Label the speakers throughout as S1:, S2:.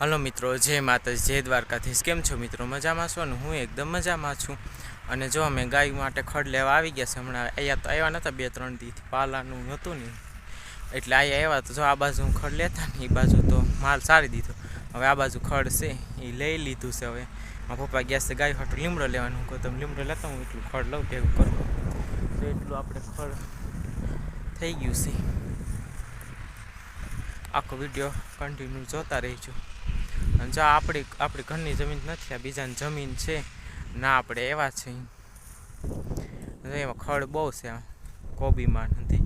S1: Hello મિત્રો, જય માતાજી, જય દ્વારકાધીશ. કેમ છો મિત્રો? મજામાં છો ને? હું એકદમ મજામાં છું. અને જો અમે ગાય માટે ખડ લેવા આવી ગયા છે હમણાં, અહીંયા તો આવ્યા નહોતા બે ત્રણ દીથી પાલાનું હતું ને. એટલે અહીંયા આવ્યા તો જો આ બાજુ હું ખડ લેતા ને એ બાજુ તો માલ સારી દીધો. હવે આ બાજુ ખડ છે એ લઈ લીધું છે હવે. મારા પપ્પા ગયા છે ગાય હાટું લીમડો લેવાનું. કહું, તમે લીમડો લેતા હું એટલું ખડ લઉં ભેગું કરું. તો એટલું આપણે ખડ થઈ ગયું છે. આખો વીડિયો કન્ટિન્યુ જોતા રહીશું જો આપણી આપણી ઘરની જમીન નથી, આ બીજાની જમીન છે. ના, આપણે એવા છે એમાં ખડ બહુ છે કોબીમાં નથી.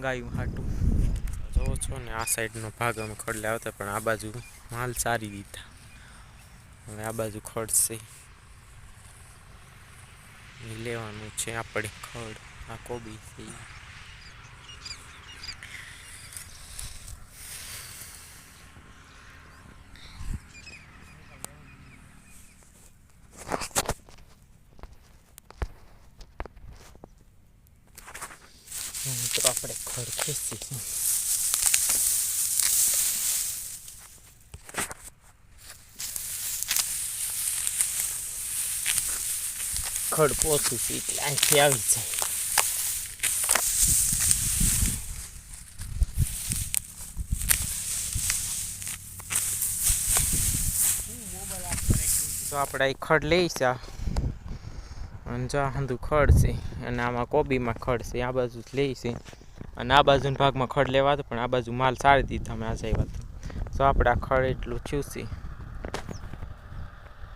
S1: ગાયું હાટું. જોવો છો ને, આ સાઈડનો ભાગ અમે ખડ લાવતા પણ આ બાજુ માલ સારી દીધા. હવે આ બાજુ ખડ છે. લેવાનું છે આપણે ખડ, આ કોબી છે ઈ. મિત્રો આપણે ખેંચીશું ખડ પોતું આવી જાય તો આપણે અહીં ખડ લઈ અને જો આ ખડ છે અને આમાં કોબીમાં ખડ છે આ બાજુ જ લઈ છે અને આ બાજુના ભાગમાં ખડ લેવા તો પણ આ બાજુ માલ સારી દીધા અમે આજે આવ્યા તો તો આપણે આ ખડ એટલું થયું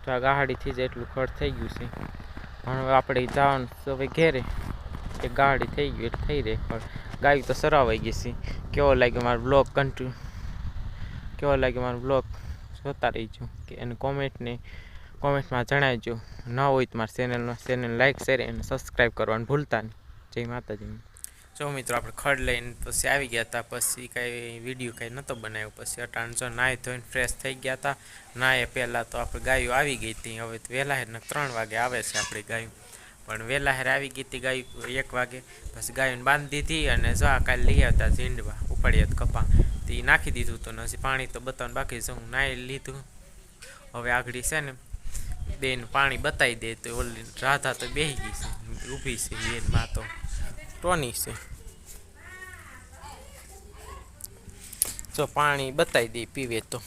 S1: તો આ ગાડીથી જ એટલું ખડ થઈ ગયું છે. પણ હવે આપણે જવાનું હવે ઘેરે. એ ગાડી થઈ ગયું, એટલે થઈ રહે ખડ. ગાય તો સરાવાઈ ગઈ છે. કેવો લાગ્યો મારો બ્લોગ કન્ટિન્યુ કેવો લાગ્યો મારો બ્લોગ જોતા રહીજો. કે એને કોમેન્ટને કોમેન્ટમાં જણાવજો. ન હોય તો મારા ચેનલમાં ચેનલ લાઈક શેર અને સબસ્ક્રાઈબ કરવાનું ભૂલતા નહીં. જય માતાજી. જો મિત્રો, આપણે ખડ લઈને પછી આવી ગયા હતા પછી કાંઈ વીડિયો કાંઈ નહોતો બનાવ્યો, પછી અટાણ જો નાહી ધોઈને ફ્રેશ થઈ ગયા હતા નાહે પહેલાં તો આપણે ગાયો આવી ગઈ હતી, હવે તો વહેલા હેર ત્રણ વાગે આવે છે આપણી ગાયો. પણ વહેલા હેર આવી ગઈ હતી ગાય એક વાગે, પછી ગાયોને બાંધી દીધી અને જો આ કાલે લઈ આવતા ઝીંડવા ઉપાડ્યા કપા. તો એ નાખી દીધું હતું ને હજી પાણી તો બતાવવાનું બાકી છે, હું નાહી લીધું. હવે આગળ છે ને, બેન પાણી બતાવી દે તો ઓલી રાધા તો બેસી ગઈ છે, ઊભી છે, બેનમાં તો. ટોની છે. જો પાણી બતાવી દે પીવે તો.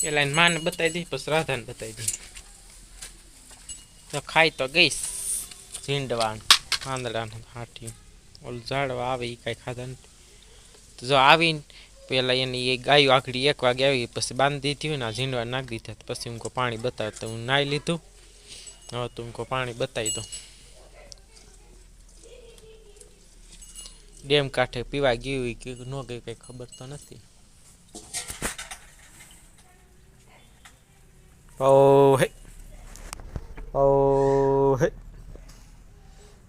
S1: પેલા માને બતાવી દઈ પછી રાધાને બતાવી દઈ તો ખાઈ તો ગઈશ ઝીંડવાન, પાંદડાને હાટી ઓલું ઝાડવા આવે એ કાંઈ ખાધા નથી. તો જો આવીને પેલા એની એ ગાયો આખડી એક વાગે આવી પછી બાંધી દીધી હોય ને ઝીંડવા નાખી દીધા પછી હું પાણી બતાવ તો હું નાહી લીધું. હવે તું પાણી બતાવી દઉં. ડેમ કાંઠે પીવા ગયું કે ન ગયું કંઈ ખબર તો નથી. ઓ હે ઓ હે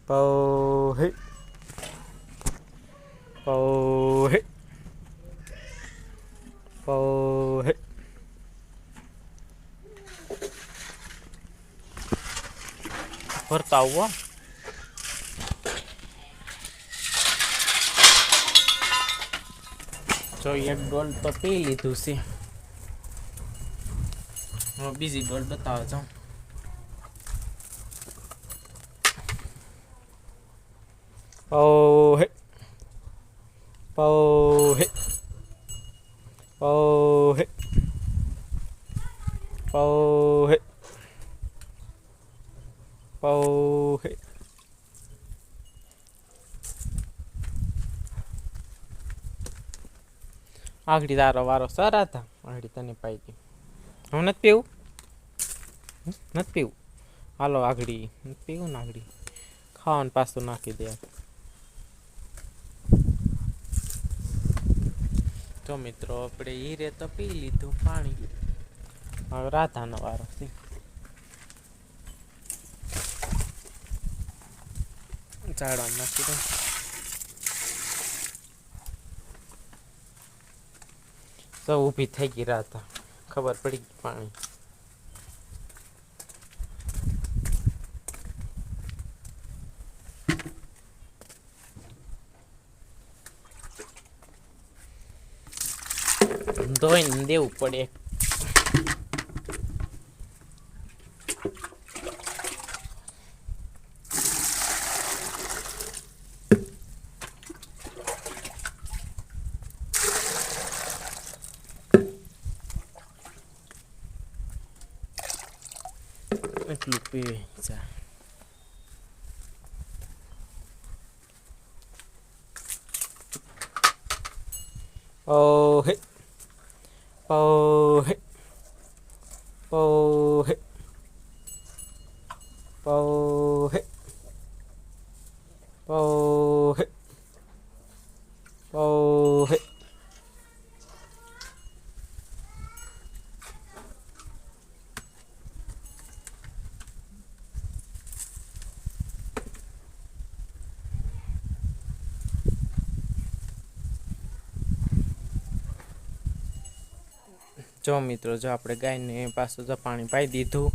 S1: ઓ હે Oh ભરતા આવું જો એક ડોલ તો પી લીધું છે. હું બીજી ડોલ બતાવો છો ઓ હે. Oh આગળી તારો વારો સર હતા આગળ તને પાઈ ગઈ. હું નથી પીવું? નથી પીવું? હાલો આગળી. નથી પીવું ને આગળી? ખાવાનું પાછું નાખી દે. તો મિત્રો, આપણે હીરે તો પી લીધું પાણી. હવે રાધાનો વારો છે. ઝાડવા નાખી દઉં. તો ઊભી થઈ ગઈ રહ્યા હતા ખબર પડી ગઈ પાણી. ધોઈને દેવું પડે. એટલું પીવે ચા Oh, hey. જો મિત્રો, જો આપણે ગાયને પાછું જો પાણી પાઈ દીધું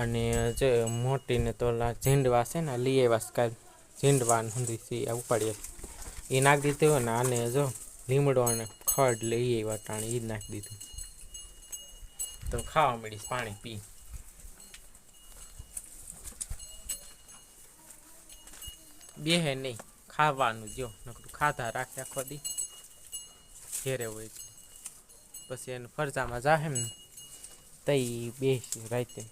S1: અને જે મોટીને તો ઝીંડવા છે ને, લઈ આવ્યા ઝીંડવા સુધી ઉપાડીએ. એ નાખી દીધું અને આને જો લીમડો અને ખડ લઈ આવ્યા એ જ નાખી દીધું. તો ખાવા મળીશ, પાણી પી. બેહે નહીં, ખાવાનું જો, નકરું ખાધા રાખે આખો દી. ઘેરે હોય છે. પછી એને ફરજામાં જાહે ને. તઈ બેસી રાતે.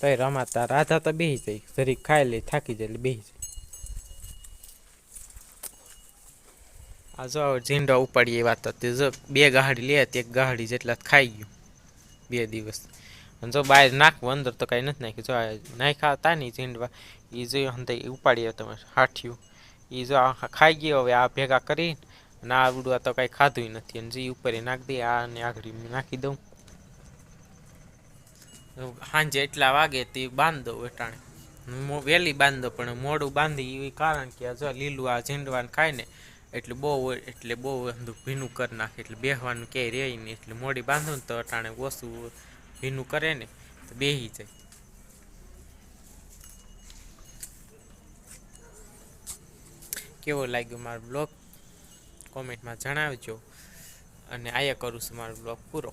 S1: તઈ રમાતા રાધા તો બેસી જાય. જરીક ખાઈ લે, થાકી જાય બેસી જાય. આ જો ઝીંડો ઉપાડી એ વાત તે જો બે ગાહડી લે એક ગાહડી જેટલા ખાઈ ગયું બે દિવસ. જો બહાર નાખવું અંદર તો કાંઈ નથી નાખ્યું. જો નાખ્યા હતા ને ઝીંડવા એ જો અંદર ઉપાડીએ તમે હાઠિયું. એ જો ખાઈ ગયો, હવે આ ભેગા કરી અને આ આવડું આ તો કાંઈ ખાધું નથી. અને જે ઉપર નાખી દે, આ ને આગળ નાખી દઉં. સાંજે એટલા વાગે તે બાંધ વેટાણે. વહેલી બાંધો, પણ મોડું બાંધી એ કારણ કે જો લીલું આ ઝીંડવાને ખાય ને, એટલે બહુ એટલે બહુ અંધું ભીનું કરી નાખે. એટલે બેહવાનું ક્યાંય રહે નહીં. એટલે મોડી બાંધો ને તો અટાણે ઓછું ભીનું કરે ને, તો બેહી જાય. કેવો લાગ્યો મારો બ્લોગ? કોમેન્ટમાં જણાવજો. અને આયા કરું છું મારો બ્લોગ પૂરો.